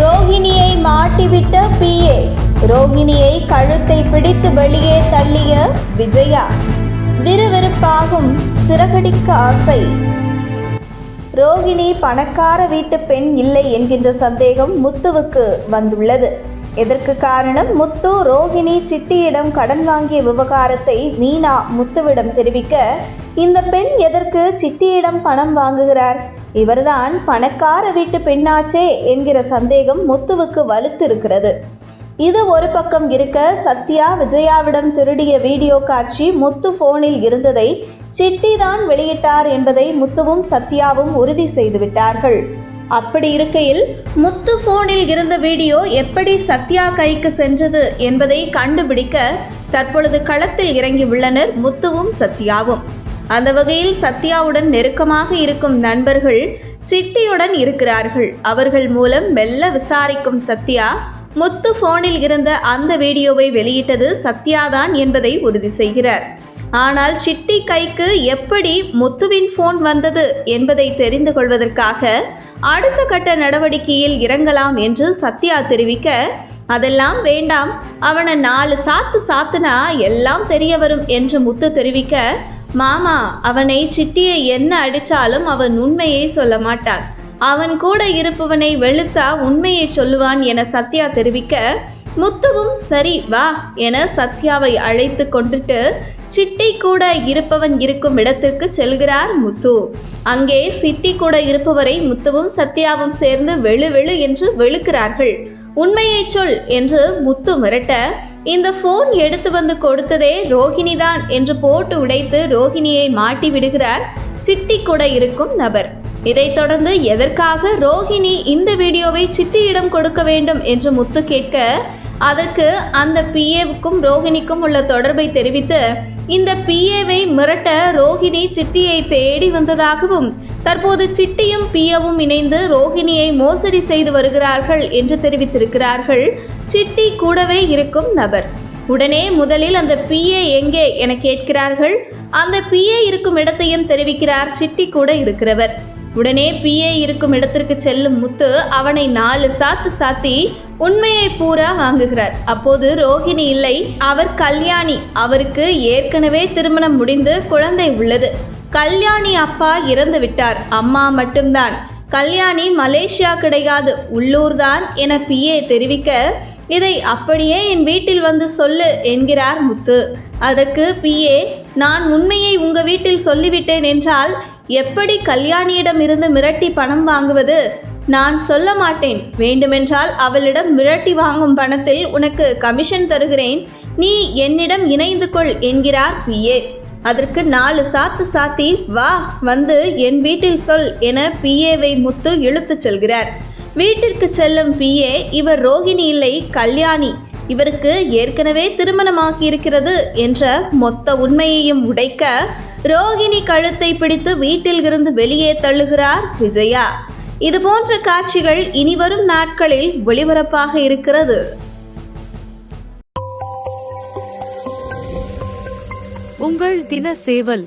ரோகிணியை மாட்டிவிட்ட BA. ரோகிணியை கழுத்தை பிடித்து வெளியே தள்ளிய விஜயா. விறுவிறுப்பாகும் சிறகடிக்க ஆசை. ரோகிணி பணக்கார வீட்டு பெண் இல்லை என்கின்ற சந்தேகம் முத்துவுக்கு வந்துள்ளது. இதற்கு காரணம்? முத்து ரோகிணி சிட்டியிடம் கடன் வாங்கிய விவகாரத்தை மீனா முத்துவிடம் தெரிவிக்க இந்த பெண் எதற்கு சிட்டியிடம் பணம் வாங்குகிறார்? இவர்தான் பணக்கார வீட்டு பெண்ணாச்சே என்கிற சந்தேகம் முத்துவுக்கு வலுத்திருக்கிறது. இது ஒரு பக்கம் இருக்க சத்யா விஜயாவிடம் திருடிய வீடியோ காட்சி முத்து போனில் இருந்ததை சிட்டி தான் வெளியிட்டார் என்பதை முத்துவும் சத்யாவும் உறுதி செய்துவிட்டார்கள். அப்படி இருக்கையில் முத்து போனில் இருந்த வீடியோ எப்படி சத்யா கைக்கு சென்றது என்பதை கண்டுபிடிக்க தற்பொழுது களத்தில் இறங்கியுள்ளனர் முத்துவும் சத்யாவும். அந்த வகையில் சத்யாவுடன் நெருக்கமாக இருக்கும் நண்பர்கள் சிட்டியுடன் இருக்கிறார்கள். அவர்கள் மூலம் மெல்ல விசாரிக்கும் சத்யா முத்து போனில் இருந்த அந்த வீடியோவை வெளியிட்டது சத்யாதான் என்பதை உறுதி செய்கிறார். ஆனால் சிட்டி கைக்கு எப்படி முத்துவின் போன் வந்தது என்பதை தெரிந்து கொள்வதற்காக அடுத்த கட்ட நடவடிக்கையில் இறங்கலாம் என்று சத்யா தெரிவிக்க அதெல்லாம் வேண்டாம். அவனை நாலு சாத்து சாத்துனா எல்லாம் தெரிய வரும் என்று முத்து தெரிவிக்க மாமா அவனை சிட்டியை என்ன அடித்தாலும் அவன் உண்மையை சொல்ல மாட்டான். அவன் கூட இருப்பவனை வெளுத்தா உண்மையை சொல்லுவான் என சத்யா தெரிவிக்க முத்துவும் சரி வா என சத்யாவை அழைத்து கொண்டுட்டு சிட்டி கூட இருப்பவன் இருக்கும் இடத்திற்கு செல்கிறார் முத்து. அங்கே சிட்டி கூட இருப்பவரை முத்துவும் சத்யாவும் சேர்ந்து வெளு வெளு என்று வெளுக்கிறார்கள். உண்மையை சொல் என்று முத்து மிரட்ட இந்த ஃபோன் எடுத்து வந்து கொடுத்ததே ரோகிணி தான் என்று போட்டு உடைத்து ரோகிணியை மாட்டி விடுகிறார் சிட்டி கூட இருக்கும் நபர். இதைத் தொடர்ந்து எதற்காக ரோகிணி இந்த வீடியோவை சிட்டியிடம் கொடுக்க வேண்டும் என்று முத்து கேட்க அதற்கு அந்த பிஏவுக்கும் ரோகிணிக்கும் உள்ள தொடர்பை தெரிவித்து இந்த பிஏவை மிரட்ட ரோகிணி சிட்டியை தேடி வந்ததாகவும் தற்போது சிட்டியும் பியவும் இணைந்து ரோகிணியை மோசடி செய்து வருகிறார்கள் என்று தெரிவித்திருக்கிறார்கள். சிட்டி கூடவே இருக்கும் நபர். உடனே முதலில் அந்த பிஏ எங்கே என கேட்கிறார்கள். அந்த பிஏ இருக்கும் இடத்தையும் தெரிவிக்கிறார் சிட்டி கூட இருக்கிறவர். உடனே பிஏ இருக்கும் இடத்திற்கு செல்லும் முத்து அவனை நாலு சாத்து சாத்தி உண்மையை பூரா வாங்குகிறார். அப்போது ரோகிணி இல்லை அவர் கல்யாணி. அவருக்கு ஏற்கனவே திருமணம் முடிந்து குழந்தை உள்ளது. கல்யாணி அப்பா இறந்து விட்டார் அம்மா மட்டும்தான். கல்யாணி மலேசியா கிடையாது. உள்ளூர்தான் என பிஏ தெரிவிக்க இதை அப்படியே என் வீட்டில் வந்து சொல்லு என்கிறார் முத்து. அதற்கு பிஏ நான் உண்மையை உங்க வீட்டில் சொல்லிவிட்டேன் என்றால் எப்படி கல்யாணியிடம் இருந்து மிரட்டி பணம் வாங்குவது? நான் சொல்ல மாட்டேன். வேண்டுமென்றால் அவளிடம் மிரட்டி வாங்கும் பணத்தில் உனக்கு கமிஷன் தருகிறேன். நீ என்னிடம் இணைந்து கொள் என்கிறார் பிஏ. அதற்கு நாலு சாத்து சாத்தி வா வந்து என் வீட்டில் சொல் என பிஏவை முத்து இழுத்துச் செல்கிறார். வீட்டிற்கு செல்லும் பிஏ இவர் ரோகிணி இல்லை கல்யாணி. இவருக்கு ஏற்கனவே திருமணமாகி இருக்கிறது என்ற மொத்த உண்மையையும் உடைக்க ரோகிணி கழுத்தை பிடித்து வீட்டில் இருந்து வெளியே தள்ளுகிறார் விஜயா. இது போன்ற காட்சிகள் இனிவரும் நாட்களில் ஒளிபரப்பாக இருக்கிறது. உங்கள் தின சேவல்